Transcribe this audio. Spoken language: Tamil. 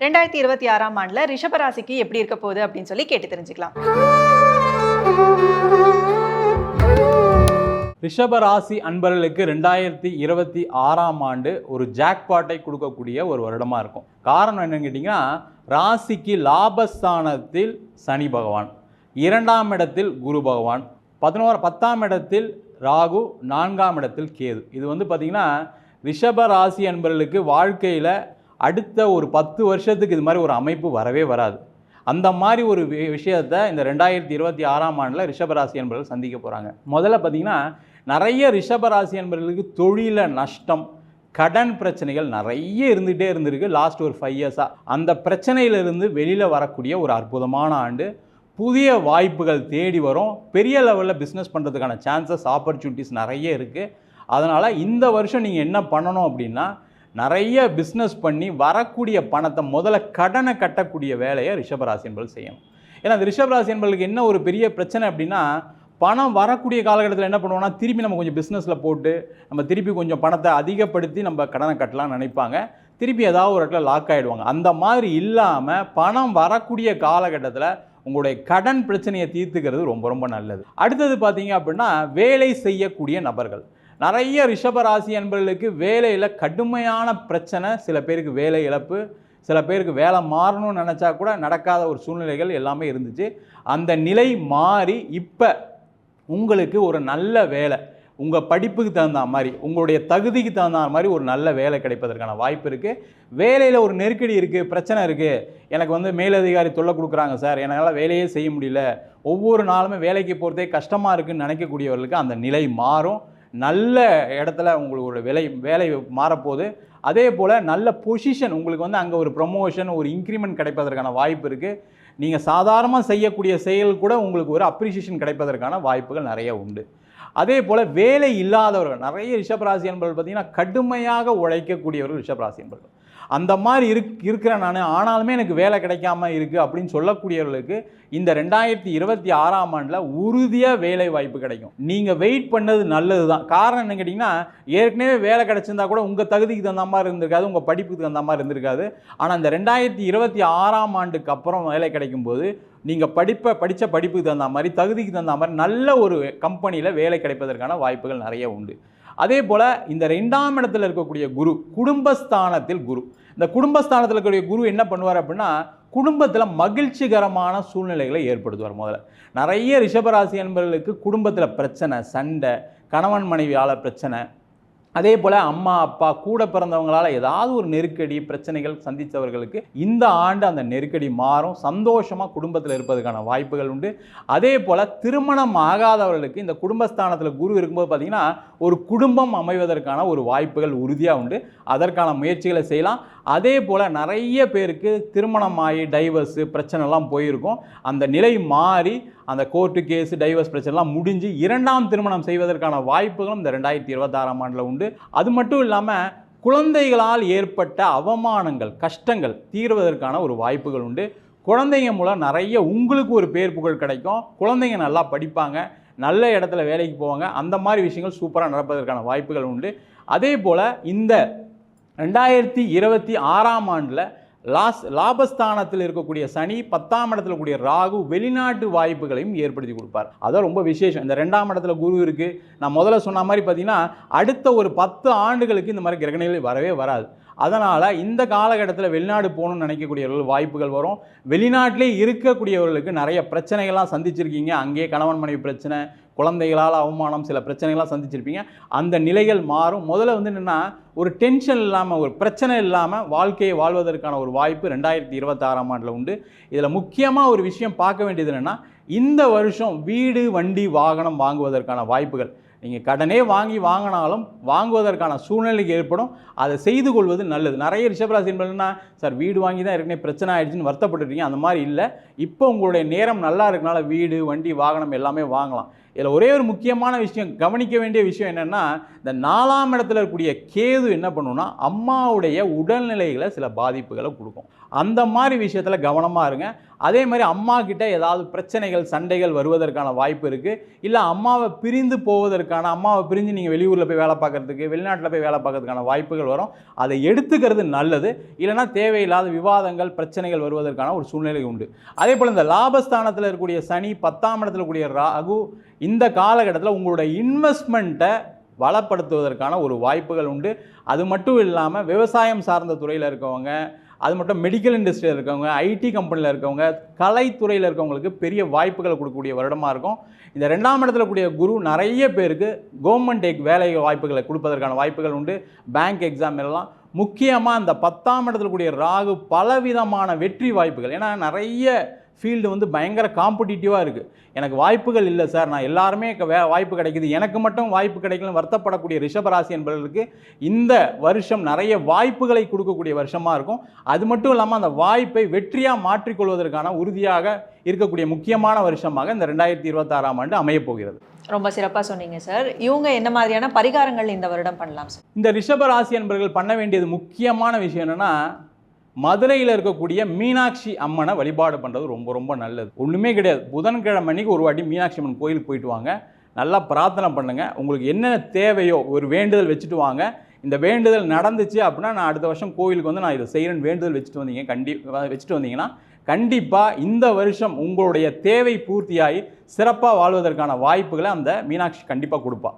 ரெண்டாயிரத்தி இருபத்தி ஆறாம் ஆண்டுல ரிஷபராசிக்கு எப்படி இருக்க போகுது அப்படின்னு சொல்லி கேட்டு தெரிஞ்சுக்கலாம். ரிஷபராசி அன்பர்களுக்கு ரெண்டாயிரத்தி இருபத்தி ஆறாம் ஆண்டு ஒரு ஜாக்பாட்டை கொடுக்கக்கூடிய ஒரு வருடமாக இருக்கும். காரணம் என்னன்னு கேட்டிங்கன்னா ராசிக்கு லாபஸ்தானத்தில் சனி பகவான் இரண்டாம் இடத்தில் குரு பகவான் பதினோரு பத்தாம் இடத்தில் ராகு நான்காம் இடத்தில் கேது. இது வந்து பார்த்திங்கன்னா ரிஷப ராசி அன்பர்களுக்கு வாழ்க்கையில் அடுத்த ஒரு பத்து வருஷத்துக்கு இது மாதிரி ஒரு அமைப்பு வரவே வராது. அந்த மாதிரி ஒரு வி- விஷயத்தை இந்த ரெண்டாயிரத்தி இருபத்தி ஆறாம் ஆண்டில் ரிஷபராசி என்பவர்கள் சந்திக்க போகிறாங்க முதல்ல பார்த்தீங்கன்னா நிறைய ரிஷபராசி என்பவர்களுக்கு தொழில நஷ்டம் கடன் பிரச்சனைகள் நிறைய இருந்துகிட்டே இருந்திருக்கு. லாஸ்ட் ஒரு ஃபைவ் இயர்ஸாக அந்த பிரச்சனையிலிருந்து வெளியில் வரக்கூடிய ஒரு அற்புதமான ஆண்டு. புதிய வாய்ப்புகள் தேடி வரும். பெரிய லெவலில் பிஸ்னஸ் பண்ணுறதுக்கான சான்சஸ் ஆப்பர்ச்சுனிட்டிஸ் நிறைய இருக்குது அதனால் இந்த வருஷம் நீங்கள் என்ன பண்ணணும் அப்படின்னா நிறைய பிஸ்னஸ் பண்ணி வரக்கூடிய பணத்தை முதல்ல கடனை கட்டக்கூடிய வேலையை ரிஷபராசி என்பது செய்யணும். ஏன்னா அந்த ரிஷபராசி என்பதுக்கு என்ன ஒரு பெரிய பிரச்சனை அப்படின்னா பணம் வரக்கூடிய காலகட்டத்தில் என்ன பண்ணுவோம்னா திருப்பி நம்ம கொஞ்சம் பிஸ்னஸில் போட்டு நம்ம திருப்பி கொஞ்சம் பணத்தை அதிகப்படுத்தி நம்ம கடனை கட்டலாம்னு நினைப்பாங்க. திருப்பி ஏதாவது ஒரு இடத்துல லாக் ஆகிடுவாங்க அந்த மாதிரி இல்லாமல் பணம் வரக்கூடிய காலகட்டத்தில் உங்களுடைய கடன் பிரச்சனையை தீர்த்துக்கிறது ரொம்ப ரொம்ப நல்லது. அடுத்தது பார்த்தீங்க அப்படின்னா வேலை செய்யக்கூடிய நபர்கள். நிறைய ரிஷபராசி அன்பர்களுக்கு வேலையில் கடுமையான பிரச்சனை. சில பேருக்கு வேலை இழப்பு சில பேருக்கு வேலை மாறணும்னு நினச்சா கூட நடக்காத ஒரு சூழ்நிலைகள் எல்லாமே இருந்துச்சு. அந்த நிலை மாறி இப்போ உங்களுக்கு ஒரு நல்ல வேலை உங்கள் படிப்புக்கு தகுந்த மாதிரி உங்களுடைய தகுதிக்கு தகுந்த மாதிரி ஒரு நல்ல வேலை கிடைப்பதற்கான வாய்ப்பு இருக்குது வேலையில் ஒரு நெருக்கடி இருக்குது பிரச்சனை இருக்குது எனக்கு வந்து மேலதிகாரி தொல்லை கொடுக்குறாங்க சார் என்னால் வேலையே செய்ய முடியல. ஒவ்வொரு நாளுமே வேலைக்கு போகிறதே கஷ்டமாக இருக்குதுன்னு நினைக்கக்கூடியவர்களுக்கு அந்த நிலை மாறும். நல்ல இடத்துல உங்களோட விலை வேலை மாறப்போகுது. அதே போல் நல்ல பொசிஷன் உங்களுக்கு வந்து அங்கே ஒரு ப்ரொமோஷன் ஒரு இன்க்ரிமெண்ட் கிடைப்பதற்கான வாய்ப்பு இருக்குது நீங்கள் சாதாரணமாக செய்யக்கூடிய செயல் கூட உங்களுக்கு ஒரு அப்ரிசியேஷன் கிடைப்பதற்கான வாய்ப்புகள் நிறைய உண்டு. அதே போல் வேலை இல்லாதவர்கள் நிறைய ரிஷபராசி என்பவர்கள் பார்த்தீங்கன்னா கடுமையாக உழைக்கக்கூடியவர்கள் ரிஷபராசி என்பவர்கள் அந்த மாதிரி இருக் இருக்கிறேன் நான் ஆனாலுமே எனக்கு வேலை கிடைக்காம இருக்குது அப்படின்னு சொல்லக்கூடியவர்களுக்கு இந்த ரெண்டாயிரத்தி இருபத்தி ஆறாம் ஆண்டில் உறுதியாக வேலை வாய்ப்பு கிடைக்கும். நீங்கள் வெயிட் பண்ணது நல்லது தான் காரணம் என்ன கேட்டிங்கன்னா ஏற்கனவே வேலை கிடைச்சிருந்தா கூட உங்கள் தகுதிக்கு தகுந்த மாதிரி இருந்திருக்காது உங்கள் படிப்புக்கு தகுந்த மாதிரி இருந்திருக்காது. ஆனால் இந்த ரெண்டாயிரத்தி இருபத்தி ஆறாம் ஆண்டுக்கு அப்புறம் வேலை கிடைக்கும்போது நீங்கள் படிப்பை படித்த படிப்புக்கு தகுந்த மாதிரி தகுதிக்கு தகுந்த மாதிரி நல்ல ஒரு கம்பெனியில் வேலை கிடைப்பதற்கான வாய்ப்புகள் நிறைய உண்டு. அதே போல் இந்த ரெண்டாம் இடத்துல இருக்கக்கூடிய குரு குடும்பஸ்தானத்தில் குரு. இந்த குடும்பஸ்தானத்தில் இருக்கக்கூடிய குரு என்ன பண்ணுவார் அப்படின்னா குடும்பத்தில் மகிழ்ச்சிகரமான சூழ்நிலைகளை ஏற்படுத்துவார் முதல்ல. நிறைய ரிஷபராசி என்பவர்களுக்கு குடும்பத்தில் பிரச்சனை சண்டை கணவன் மனைவியால் பிரச்சனை அதே போல் அம்மா அப்பா கூட பிறந்தவங்களால் ஏதாவது ஒரு நெருக்கடி பிரச்சனைகள் சந்தித்தவர்களுக்கு இந்த ஆண்டு அந்த நெருக்கடி மாறும். சந்தோஷமாக குடும்பத்தில் இருப்பதற்கான வாய்ப்புகள் உண்டு. அதே போல் திருமணம் ஆகாதவர்களுக்கு இந்த குடும்பஸ்தானத்தில் குரு இருக்கும்போது பார்த்திங்கன்னா ஒரு குடும்பம் அமைவதற்கான ஒரு வாய்ப்புகள் உறுதியாக உண்டு. அதற்கான முயற்சிகளை செய்யலாம். அதே போல் நிறைய பேருக்கு திருமணம் ஆகி டைவர்ஸு பிரச்சனைலாம் போயிருக்கும். அந்த நிலை மாறி அந்த கோர்ட்டு கேஸ் டைவர்ஸ் பிரச்சனைலாம் முடிஞ்சு இரண்டாம் திருமணம் செய்வதற்கான வாய்ப்புகளும் இந்த ரெண்டாயிரத்தி இருபத்தாறாம் ஆண்டில் உண்டு. அது மட்டும் இல்லாமல் குழந்தைகளால் ஏற்பட்ட அவமானங்கள் கஷ்டங்கள் தீர்வதற்கான ஒரு வாய்ப்புகள் உண்டு. குழந்தைங்க மூலம் நிறைய உங்களுக்கு ஒரு பேர் புகழ் கிடைக்கும். குழந்தைங்க நல்லா படிப்பாங்க நல்ல இடத்துல வேலைக்கு போவாங்க. அந்த மாதிரி விஷயங்கள் சூப்பராக நடப்பதற்கான வாய்ப்புகள் உண்டு. அதே போல் இந்த ரெண்டாயிரத்தி இருபத்தி ஆறாம் ஆண்டில் லாஸ் லாபஸ்தானத்தில் இருக்கக்கூடிய சனி பத்தாம் இடத்துல கூடிய ராகு வெளிநாட்டு வாய்ப்புகளையும் ஏற்படுத்தி கொடுப்பார். அதான் ரொம்ப விசேஷம். இந்த ரெண்டாம் இடத்துல குரு இருக்குது நான் முதல்ல சொன்ன மாதிரி பார்த்தீங்கன்னா அடுத்த ஒரு பத்து ஆண்டுகளுக்கு இந்த மாதிரி கிரகணிகள் வரவே வராது. அதனால் இந்த காலகட்டத்தில் வெளிநாடு போகணும்னு நினைக்கக்கூடியவர்கள் வாய்ப்புகள் வரும். வெளிநாட்டிலே இருக்கக்கூடியவர்களுக்கு நிறைய பிரச்சனைகள்லாம் சந்திச்சிருக்கீங்க. அங்கேயே கணவன் மனைவி பிரச்சனை குழந்தைகளால் அவமானம் சில பிரச்சனைகள்லாம் சந்திச்சிருப்பீங்க. அந்த நிலைகள் மாறும். முதல்ல வந்து என்னென்னா ஒரு டென்ஷன் இல்லாமல் ஒரு பிரச்சனை இல்லாமல் வாழ்க்கையை வாழ்வதற்கான ஒரு வாய்ப்பு ரெண்டாயிரத்தி இருபத்தாறாம் ஆண்டில் உண்டு. இதில் முக்கியமாக ஒரு விஷயம் பார்க்க வேண்டியது என்னென்னா இந்த வருஷம் வீடு வண்டி வாகனம் வாங்குவதற்கான வாய்ப்புகள். நீங்கள் கடனே வாங்கி வாங்கினாலும் வாங்குவதற்கான சூழ்நிலைக்கு ஏற்படும். அதை செய்து கொள்வது நல்லது. நிறைய ரிஷபராசி என்பதுன்னா சார் வீடு வாங்கி தான் ஏற்கனவே பிரச்சனை ஆகிடுச்சின்னு வருத்தப்பட்டுருக்கீங்க. அந்த மாதிரி இல்லை. இப்போ உங்களுடைய நேரம் நல்லா இருக்கனால வீடு வண்டி வாகனம் எல்லாமே வாங்கலாம். இதில் ஒரே ஒரு முக்கியமான விஷயம் கவனிக்க வேண்டிய விஷயம் என்னென்னா இந்த நாலாம் இடத்துல இருக்கக்கூடிய கேது என்ன பண்ணுன்னா அம்மாவுடைய உடல்நிலைகளை சில பாதிப்புகளை கொடுக்கும். அந்த மாதிரி விஷயத்தில் கவனமாக இருங்க. அதே மாதிரி அம்மா கிட்ட ஏதாவது பிரச்சனைகள் சண்டைகள் வருவதற்கான வாய்ப்பு இருக்குது இல்லை அம்மாவை பிரிந்து போவதற்கான அம்மாவை பிரிஞ்சு நீங்கள் வெளியூரில் போய் வேலை பார்க்குறதுக்கு வெளிநாட்டில் போய் வேலை பார்க்கறதுக்கான வாய்ப்புகள் வரும். அதை எடுத்துக்கிறது நல்லது. இல்லைன்னா தேவையில்லாத விவாதங்கள் பிரச்சனைகள் வருவதற்கான ஒரு சூழ்நிலை உண்டு. அதே போல் இந்த லாபஸ்தானத்தில் இருக்கக்கூடிய சனி பத்தாம் இடத்துல இருக்கக்கூடிய ராகு இந்த காலகட்டத்தில் உங்களோட இன்வெஸ்ட்மெண்ட்டை வளப்படுத்துவதற்கான ஒரு வாய்ப்புகள் உண்டு. அது மட்டும் இல்லாமல் விவசாயம் சார்ந்த துறையில் இருக்கவங்க அது மட்டும் மெடிக்கல் இண்டஸ்ட்ரியில் இருக்கவங்க ஐடி கம்பெனியில் இருக்கவங்க கலைத்துறையில் இருக்கவங்களுக்கு பெரிய வாய்ப்புகளை கொடுக்கக்கூடிய வருடமாக இருக்கும். இந்த ரெண்டாம் இடத்துல கூடிய குரு நிறைய பேருக்கு கவர்மெண்ட் வேலை வாய்ப்புகளை கொடுப்பதற்கான வாய்ப்புகள் உண்டு. பேங்க் எக்ஸாம் எல்லாம். முக்கியமாக இந்த பத்தாம் இடத்துல கூடிய ராகு பலவிதமான வெற்றி வாய்ப்புகள். ஏன்னா நிறைய ஃபீல்டு வந்து பயங்கர காம்படிட்டிவாக இருக்குது எனக்கு வாய்ப்புகள் இல்லை சார். நான் எல்லாருமே வே வாய்ப்பு கிடைக்குது. எனக்கு மட்டும் வாய்ப்பு கிடைக்கலன்னு வருத்தப்படக்கூடிய ரிஷபராசி என்பவர்களுக்கு இந்த வருஷம் நிறைய வாய்ப்புகளை கொடுக்கக்கூடிய வருஷமாக இருக்கும். அது மட்டும் இல்லாமல் அந்த வாய்ப்பை வெற்றியாக மாற்றிக்கொள்வதற்கான உறுதியாக இருக்கக்கூடிய முக்கியமான வருஷமாக இந்த ரெண்டாயிரத்தி இருபத்தாறாம் ஆண்டு அமையப் போகிறது. ரொம்ப சிறப்பா சொன்னீங்க சார். இவங்க என்ன மாதிரியான பரிகாரங்கள் இந்த வருடம் பண்ணலாம் சார்? இந்த ரிஷபராசி என்பர்கள் பண்ண வேண்டியது முக்கியமான விஷயம் என்னன்னா மதுரையில் இருக்கக்கூடிய மீனாட்சி அம்மனை வழிபாடு பண்ணுறது ரொம்ப ரொம்ப நல்லது. ஒன்றுமே கிடையாது. புதன்கிழமை அன்றைக்கி ஒரு வாட்டி மீனாட்சி அம்மன் கோயிலுக்கு போயிட்டு வாங்க. நல்லா பிரார்த்தனை பண்ணுங்கள் உங்களுக்கு என்னென்ன தேவையோ ஒரு வேண்டுதல் வச்சுட்டு வாங்க. இந்த வேண்டுதல் நடந்துச்சு அப்படின்னா நான் அடுத்த வருஷம் கோயிலுக்கு வந்து நான் இதை செய்கிறேன் வேண்டுதல் வச்சுட்டு வந்தீங்க. கண்டி வச்சுட்டு வந்தீங்கன்னா கண்டிப்பாக இந்த வருஷம் உங்களுடைய தேவை பூர்த்தியாகி சிறப்பாக வாழ்வதற்கான வாய்ப்புகளை அந்த மீனாட்சி கண்டிப்பாக கொடுப்பா.